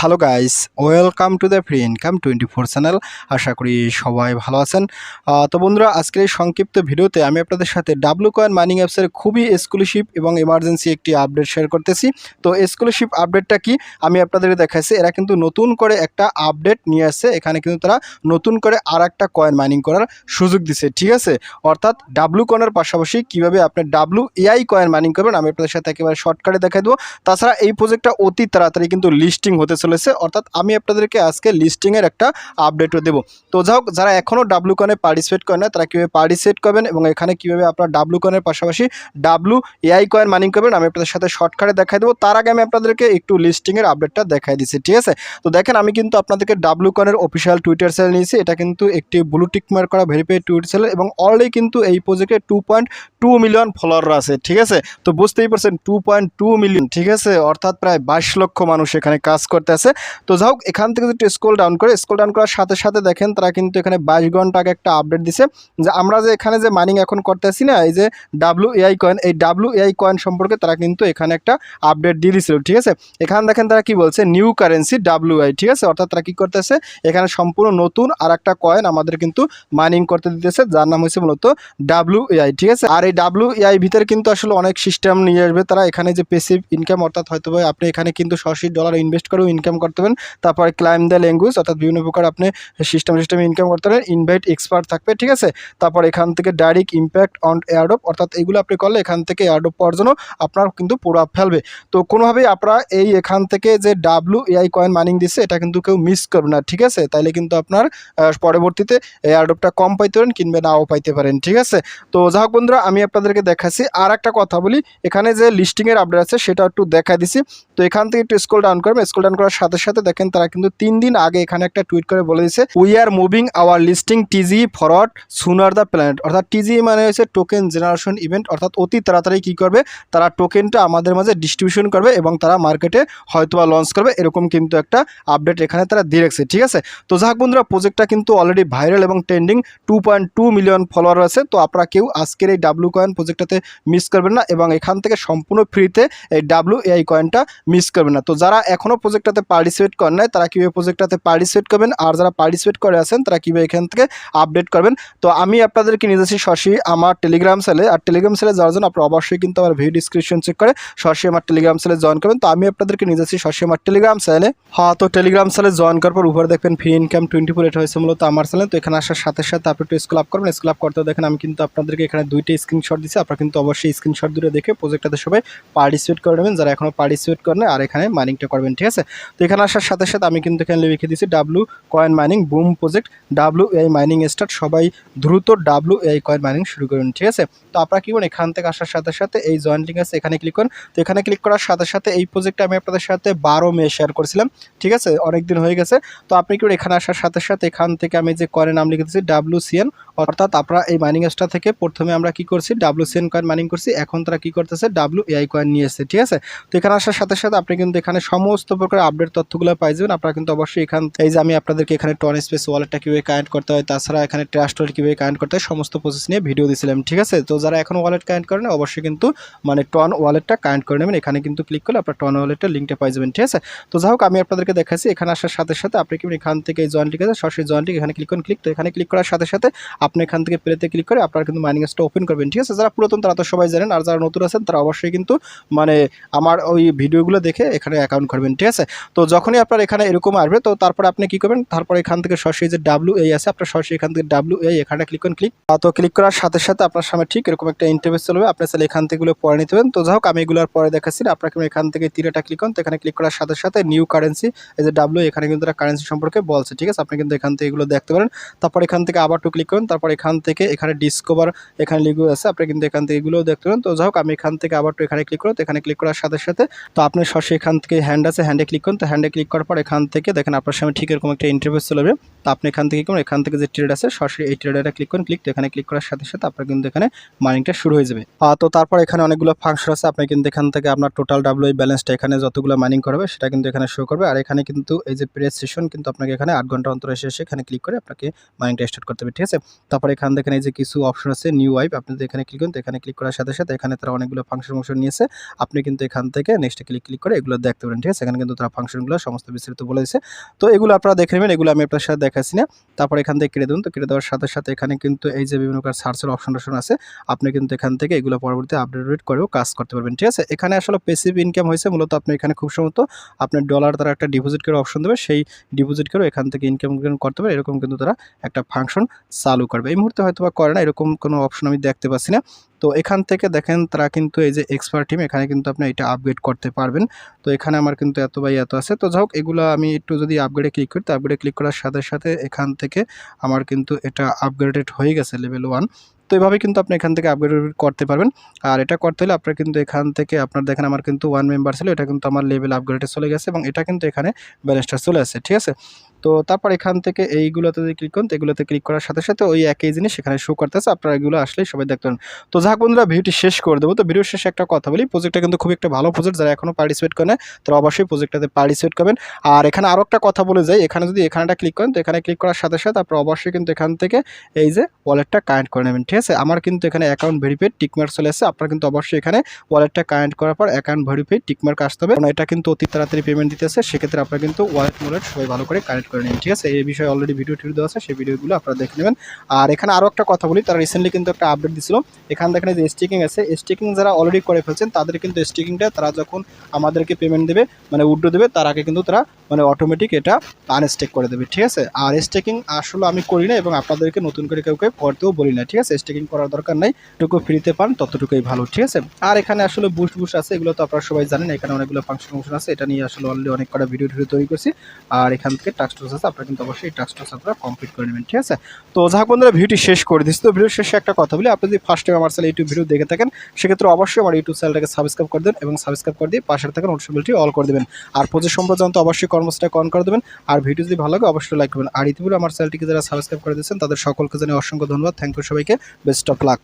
Hello guys, welcome to the free income twenty four channel. আশা করি সবাই ভালো আছেন। তো বন্ধুরা, আজকের এই সংক্ষিপ্ত ভিডিওতে আমি আপনাদের সাথে ডাব্লু কয়েন মাইনিং অ্যাপসের খুবই এক্সক্লুসিভ এবং এমার্জেন্সি একটি আপডেট শেয়ার করতেছি। তো এক্সক্লুসিভ আপডেটটা কি? আমি আপনাদের দেখাচ্ছি এরা কিন্তু নতুন করে একটা আপডেট নিয়ে আসছে। এখানে কিন্তু তারা নতুন করে আর একটা কয়েন মাইনিং করার সুযোগ দিছে, ঠিক আছে? অর্থাৎ ডাব্লু কয়েনের পাশাপাশি কীভাবে আপনি ডাব্লু এআই কয়েন মাইনিং করবেন, আমি আপনাদের সাথে একেবারে শর্টকাটে দেখাই দেবো। তাছাড়া এই প্রজেক্টটা অতি তাড়াতাড়ি কিন্তু লিস্টিং হতে চলেছে, অর্থাৎ আমি আপনাদেরকে আজকে লিস্টিংয়ের একটা আপডেটও দেবো। তো যাই হোক যারা এখনও ডাব্লু কনে পার্টিসিপেট করেন না তারা কীভাবে পার্টিসিপেট করবেন এবং এখানে কীভাবে আপনার ডাব্লু কনের পাশাপাশি ডাব্লু এআই কয়েন মাইনিং করবেন, আমি আপনাদের সাথে শর্টকাটে দেখাই দেবো। তার আগে আমি আপনাদেরকে একটু লিস্টিংয়ের আপডেটটা দেখাই দিচ্ছি, ঠিক আছে? তো দেখেন, আমি কিন্তু আপনাদেরকে ডাব্লু কনের অফিসিয়াল টুইটার চ্যানেল নিয়েছি। এটা কিন্তু একটি ব্লু টিক মার্ক করা ভেরিফাইড টুইটার চ্যানেল এবং অলরেডি কিন্তু এই প্রজেক্টে two point two million follower আছে, ঠিক আছে? তো বুঝতেই পারছেন টু পয়েন্ট টু মিলিয়ন ঠিক আছে? অর্থাৎ প্রায় বাইশ লক্ষ মানুষ এখানে কাজ করতে আছে। তো যাই হোক এখান থেকে যদি স্ক্রল ডাউন করে স্ক্রল ডাউন করার সাথে সাথে দেখেন, তারা কিন্তু এখানে বাইশ ঘণ্টা আগে একটা আপডেট দিছে। যে আমরা যে এখানে যে মাইনিং এখন করতেছি না, এই যে ডাব্লু এআই কয়েন এই ডাব্লু এআই কয়েন সম্পর্কে তারা কিন্তু এখানে একটা আপডেট দিয়ে দিয়েছিল ঠিক আছে? এখানে দেখেন তারা কি বলছে? নিউ কারেন্সি ডাব্লু আই ঠিক আছে? অর্থাৎ তারা কি করতেছে? এখানে সম্পূর্ণ নতুন আর একটা কয়েন আমাদের কিন্তু মাইনিং করতে দিতেছে, যার নাম হচ্ছে মূলত ডাব্লু এআই ঠিক আছে? আর এই ডাব্লু এআই ভিতরে কিন্তু আসলে অনেক সিস্টেম নিয়ে আসবে। তারা এখানে যে পেসিভ ইনকাম অর্থাৎ হয়তো আপনি এখানে কিন্তু সরাসরি ডলার ইনভেস্ট করেও ইনকাম করতে পারেন। তারপরে ক্লাইম দ্য ল্যাঙ্গুয়েজ অর্থাৎ বিভিন্ন প্রকার আপনি সিস্টেম সিস্টেমে ইনকাম করতে পারেন। ইনভাইট এক্সপার্ট থাকবে, ঠিক আছে? তারপর এখান থেকে ডাইরেক্ট ইম্প্যাক্ট অন এয়ারডপ অর্থাৎ এগুলো আপনি করলে এখান থেকে এয়ারডপ পাওয়ার জন্য আপনার কিন্তু প্রভাব ফেলবে। তো কোনোভাবেই আপনারা এই এখান থেকে যে ডাব্লু এআই কয়েন মাইনিং দিচ্ছে, এটা কিন্তু কেউ মিস করবে না, ঠিক আছে? তাইলে কিন্তু আপনার পরবর্তীতে এয়ারডপটা কম পাইতে পারেন কিংবা নাও পাইতে পারেন, ঠিক আছে? তো যাই হোক বন্ধুরা, আমি আপনাদেরকে দেখাচ্ছি। আর একটা কথা বলি, এখানে যে লিস্টিংয়ের আপডেট আছে, সেটা একটু দেখা দিছি তো এখান থেকে একটু স্কুল ডাউন করবেন। স্কুল ডাউন করার সাথে সাথে দেখেন তারা কিন্তু তিন দিন আগে এখানে একটা টুইট করে বলে দিছে we are moving our listing TG forward sooner the planet অর্থাৎ টিজি মানে হচ্ছে টোকেন জেনারেশন ইভেন্ট অর্থাৎ অতি তাড়াতাড়ি কী করবে? তারা টোকেনটা আমাদের মাঝে ডিস্ট্রিবিউশন করবে এবং তারা মার্কেটে হয়তোবা লঞ্চ করবে, এরকম কিন্তু একটা আপডেট এখানে তারা দিয়ে রাখছে, ঠিক আছে? তো যাক বন্ধুরা প্রজেক্টটা কিন্তু অলরেডি ভাইরাল এবং trending two point two million follower আছে, তো আপনারা কেউ আজকের এই ডাব্লু কয়েন প্রজেক্টটাতে মিস করবেন না এবং এখান থেকে সম্পূর্ণ ফ্রিতে এই ডাব্লু এআই কয়েনটা মিস করবেন না। তো যারা এখনও প্রজেক্টটাতে পার্টিসিপেট করেন নাই, তারা কীভাবে প্রজেক্টটাতে পার্টিসিপেট করবেন, আর যারা পার্টিসিপেট করে আছেন, তারা কীভাবে এখান থেকে আপডেট করবেন? তো আমি আপনাদেরকে নিয়ে যাচ্ছি সরাসরি আমার টেলিগ্রাম সেলে আর টেলিগ্রাম সেলে যাওয়ার জন্য আপনারা অবশ্যই কিন্তু আমার ভিডিও ডিসক্রিপশন চেক করে সরাসরি আমার টেলিগ্রাম সেলে জয়েন করবেন। তো আমি আপনাদেরকে নিয়ে যাচ্ছি সরাসরি আমার টেলিগ্রাম সেলে হ্যাঁ তো টেলিগ্রাম সেলে জয়েন করার পর উপরে দেখবেন ফ্রি ইনকাম টোয়েন্টি ফোর এটা হয়েছে মূলত আমার চ্যানেল তো এখানে আসার সাথে সাথে আপনি একটু স্কুল আপ করবেন স্কুল আপ করতে দেখেন আমি কিন্তু আপনাদেরকে এখানে দুইটা স্ক্রিনশট দিচ্ছি আপনারা কিন্তু অবশ্যই স্ক্রিনশট দুটো দেখে প্রজেক্টটাতে সবাই পার্টিসিপেট করে নেবেন। যারা এখনও পার্টিসিপেট করেন আর এখানে মাইনিংটা করবেন, ঠিক আছে? তো এখানে আসার সাথে সাথে আমি কিন্তু এখানে লিখে দিয়েছি W coin mining boom project W এই মাইনিং স্টার্ট সবাই দ্রুত ডাব্লু এই কয়েন মাইনিং শুরু করুন ঠিক আছে? তো আপনারা কি করুন, এখান থেকে আসার সাথে সাথে এই জয়েন্ট লিঙ্ক আছে, এখানে ক্লিক করুন। তো এখানে ক্লিক করার সাথে সাথে এই প্রজেক্টটা আমি আপনাদের সাথে বারো মে শেয়ার করেছিলাম, ঠিক আছে? অনেক দিন হয়ে গেছে। তো আপনি কি এখানে আসার সাথে সাথে এখান থেকে আমি যে কয়েন নাম লিখে দিচ্ছি ডাব্লু সিএন অর্থাৎ আপনারা এই মাইনিং স্টার থেকে প্রথমে আমরা কি করছি ডাব্লু সিএন কয়েন মাইনিং করছি, এখন তারা কি করতেছে ডাব্লু এআই কয়েন নিয়ে এসেছে, ঠিক আছে? তো এখানে আসার সাথে সাথে আপনি কিন্তু এখানে সমস্ত প্রকার আপডেট তথ্যগুলো পাই যাবেন। আপনারা কিন্তু অবশ্যই এখান এই যে আমি আপনাদেরকে এখানে টন স্পেস ওয়ালেটটা কীভাবে কানেক্ট করতে হয়, তাছাড়া এখানে ট্রাস্ট ওয়ালেট কীভাবে কানেক্ট করতে হয়, সমস্ত প্রসেস নিয়ে ভিডিও দিয়েছিলাম ঠিক আছে? তো যারা এখন ওয়ালেট কানেক্ট করেন অবশ্যই কিন্তু মানে টন ওয়ালেটটা কানেক্ট করে নেবেন। এখানে কিন্তু ক্লিক করলে আপনার টন ওয়ালেটটা লিঙ্কটা পাই যাবেন, ঠিক আছে? তো যাই হোক, আমি আপনাদেরকে দেখাচ্ছি, এখানে আসার সাথে সাথে আপনি কিন্তু এখান থেকে এই জয়েন্ট লিখে সরাসরি জয়েন্ট লিখ এখানে ক্লিক করুন ক্লিক তো এখানে ক্লিক করার সাথে সাথে আপনি এখান থেকে প্লেতে ক্লিক করে আপনারা কিন্তু মাইনিং স্টা ওপেন করবেন, ঠিক আছে? যারা পুরাতন, তারা তো সবাই জানেন, আর যারা নতুন আছেন, তারা অবশ্যই কিন্তু মানে আমার ওই ভিডিওগুলো দেখে এখানে অ্যাকাউন্ট করবেন, ঠিক আছে? তো যখনই আপনার এখানে এরকম আসবে তো তারপরে আপনি কি করবেন তারপরে এখান থেকে সরাসরি যে ডাব্লু এই আছে আপনার সরাসরি এখান থেকে ডাব্লু এই এখানে ক্লিক করুন ক্লিক তো ক্লিক করার সাথে সাথে আপনার সামনে ঠিক এরকম একটা ইন্টারভেস চলবে আপনি চাইলে এখান থেকে এগুলো পরে নিতে পারেন তো যাই হোক আমি এগুলোর পরে দেখাচ্ছি আপনাকে এখান থেকে তীরেটা ক্লিক করুন তো এখানে ক্লিক করার সাথে সাথে নিউ কারেন্সি এই যে ডাব্লু এখানে কিন্তু কারেন্সি সম্পর্কে বলছে ঠিক আছে আপনি কিন্তু এখান থেকে এগুলো দেখতে পারেন তারপর এখান থেকে আবার টু ক্লিক করুন তারপর এখান থেকে এখানে ডিসকভার এখানে লিগু আছে আপনি কিন্তু এখান থেকে এগুলোও দেখতে পারেন তো যাই হোক আমি এখান থেকে আবার টু এখানে ক্লিক করুন তো এখানে ক্লিক করার সাথে সাথে তো আপনি সরাসরি এখান থেকে হ্যান্ড আছে হ্যান্ডে ক্লিক করুন তো হ্যান্ডে ক্লিক করার পর এখান থেকে দেখেন আপনার সামনে ঠিক এরকম একটা ইন্টারভিউ চলবে তো আপনি এখান থেকে করুন এখান থেকে যে ট্রেড আছে, সরাসরি এই ট্রেডারে ক্লিক করুন। ক্লিক এখানে ক্লিক করার সাথে সাথে আপনার কিন্তু এখানে মাইনিংটা শুরু হয়ে যাবে। তো তারপর এখানে অনেকগুলো ফাংশন আছে। আপনি কিন্তু এখান থেকে আপনার টোটাল ডাব্লিউ ব্যালেন্সটা এখানে যতগুলো মাইনিং করবে, সেটা কিন্তু এখানে শো করবে। আর এখানে কিন্তু এই যে প্রেস সেশন কিন্তু আপনাকে এখানে আট ঘণ্টা অন্তর এসে এসে এখানে ক্লিক করে আপনাকে মাইনিংটা স্টার্ট করতে হবে, ঠিক আছে? তারপর এখান থেকে এই যে কিছু অপশন আছে নিউ ওয়াইপ আপনি যদি এখানে ক্লিক করুন, তো এখানে ক্লিক করার সাথে সাথে এখানে তারা অনেকগুলো ফাংশন ফাংশন নিয়েছে। আপনি কিন্তু এখান থেকে নেক্সট ক্লিক ক্লিক করে এগুলো দেখতে পারেন, ঠিক আছে? এখানে কিন্তু তারা ফাংশনগুলো সমস্ত বিস্তারিত বলে দিয়েছে। তো এগুলো আপনারা দেখে নেবেন, এগুলো আমি আপনার সাথে দেখাচ্ছি না। তারপর এখান থেকে কেটে দেবেন। তো কেটে দেওয়ার সাথে সাথে এখানে কিন্তু এই যে বিভিন্ন প্রকার সার্চের অপশন টপশন আছে, আপনি কিন্তু এখান থেকে এগুলো পরবর্তী আপডেট করেও কাজ করতে পারবেন। ঠিক আছে? এখানে আসলে পেসিভ ইনকাম হয়েছে, মূলত আপনি এখানে খুব সম্ভবত আপনার ডলার তারা একটা ডিপোজিট করে অপশন দেবে, সেই ডিপোজিট করেও এখান থেকে ইনকাম করতে পারে। এরকম কিন্তু তারা একটা ফাংশন চালু করবে। এই মুহূর্তে হয়তো বা করে না, এরকম কোনো অপশন আমি দেখতে পাচ্ছি না। তো এখান থেকে দেখেন তারা কিন্তু এই যে এক্সপার্ট টিম এখানে কিন্তু আপনি এটা আপগ্রেড করতে পারবেন। তো এখানে আমার কিন্তু এত বাই এত আছে। তো যাই হোক, এগুলো আমি একটু যদি আপগ্রেডে ক্লিক করি, তো আপগ্রেডে ক্লিক করার সাথে সাথে এখান থেকে আমার কিন্তু এটা আপগ্রেডেড হয়ে গেছে লেভেল ওয়ান তো এইভাবে কিন্তু আপনি এখান থেকে আপগ্রেড করতে পারবেন। আর এটা করতে হলে আপনার কিন্তু এখান থেকে আপনার দেখেন আমার কিন্তু ওয়ান মেম্বার ছিল, এটা কিন্তু আমার লেভেল আপগ্রেডে চলে গেছে এবং এটা কিন্তু এখানে ব্যালেন্সটা চলে আসছে, ঠিক আছে? তো তারপর এখান থেকে এইগুলোতে যদি ক্লিক করেন এগুলোতে ক্লিক করার সাথে সাথে ওই একই জিনিস সেখানে শো করতেছে, আপনারা এগুলো আসলেই সবাই দেখতে পারেন। তো যাক বন্ধুরা, ভিডিওটি শেষ করে দেবো। তো ভিডিও শেষে একটা কথা বলি প্রজেক্টটা কিন্তু খুব একটা ভালো প্রজেক্ট যারা এখনও পার্টিসিপেট করে না তারা অবশ্যই প্রজেক্টটাতে পার্টিসিপেট করবেন। আর এখানে আরও একটা কথা বলে যাই, এখানে যদি এখানেটা ক্লিক করেন, তো এখানে ক্লিক করার সাথে সাথে আপনারা অবশ্যই কিন্তু এখান থেকে এই যে ওয়ালেটটা কানেক্ট করে নেবেন, ঠিক আছে? আমার কিন্তু এখানে অ্যাকাউন্ট ভেরিফাইড টিকমার্ক চলে আসছে আপনারা কিন্তু অবশ্যই এখানে ওয়ালেটটা কানেক্ট করার পর অ্যাকাউন্ট ভেরিফাইড টিকমার্ক আসতে হবে। এটা কিন্তু অতি তাড়াতাড়ি পেমেন্ট দিতেছে, সেক্ষেত্রে আপনারা কিন্তু ওয়ালেট ওয়ালেট সবাই ভালো করে কানেক্ট করে নেবেন ঠিক আছে? এই বিষয়ে অলরেডি ভিডিও টিডিও দেওয়া আছে, সেই ভিডিওগুলো আপনারা দেখে নেবেন। আর এখানে আরও একটা কথা বলি, তারা রিসেন্টলি কিন্তু একটা আপডেট দিছিল এখানে দেখেন যে স্টিকিং আছে স্টিকিং যারা অলরেডি করে ফেলছেন, তাদের কিন্তু স্টিকিংটা তারা যখন আমাদেরকে পেমেন্ট দেবে মানে উড্রো দেবে, তার আগে কিন্তু তারা মানে অটোমেটিক এটা আনস্টেক করে দেবে, ঠিক আছে? আর স্টেকিং আসলে আমি করি না এবং আপনাদেরকে নতুন করে কেউ কেউ করতেও বলি না, ঠিক আছে? স্টেকিং করার দরকার নাই টুকু ফ্রিতে পান, ততটুকুই ভালো, ঠিক আছে? আর এখানে আসলে বুস্ট বুস্ট আছে, এগুলো তো আপনারা সবাই জানেন, এখানে অনেকগুলো ফাংশন ফাংশন আছে, এটা নিয়ে আসলে অলরেডি অনেক কটা ভিডিও ভিডিও তৈরি করছি। আর এখান থেকে টাস্ক টাস্ক আছে আপনারা কিন্তু অবশ্যই টাস্ক টাস্ক আপনারা কমপ্লিট করে নেবেন, ঠিক আছে? তো যাক বন্ধুরা, ভিডিওটি শেষ করে দিচ্ছি। তো ভিডিও শেষে একটা কথা বলি, আপনি যদি ফার্স্ট টাইম আমার চ্যানেল ইউটিউব ভিডিও দেখে থাকেন, সেক্ষেত্রে অবশ্যই আমার ইউটিউব চ্যানেলটাকে সাবস্ক্রাইব করে দেবেন এবং সাবস্ক্রাইব করে দিয়ে পাশে থাকা নোটিফিকেশনটি অল করে দেবেন। আর প্রচুর সম্প্রদান তো অবশ্যই কর্মসূচিটা অন করে দেবেন। আর ভিডিও যদি ভালো লাগে, অবশ্যই লাইক করবেন। আর ইতিপূর্বে আমার চ্যানেলটিকে যারা সাবস্ক্রাইব করে দিয়েছেন, তাদের সকলকে জানিয়ে অসংখ্য ধন্যবাদ। থ্যাংক ইউ সবাইকে। Best of luck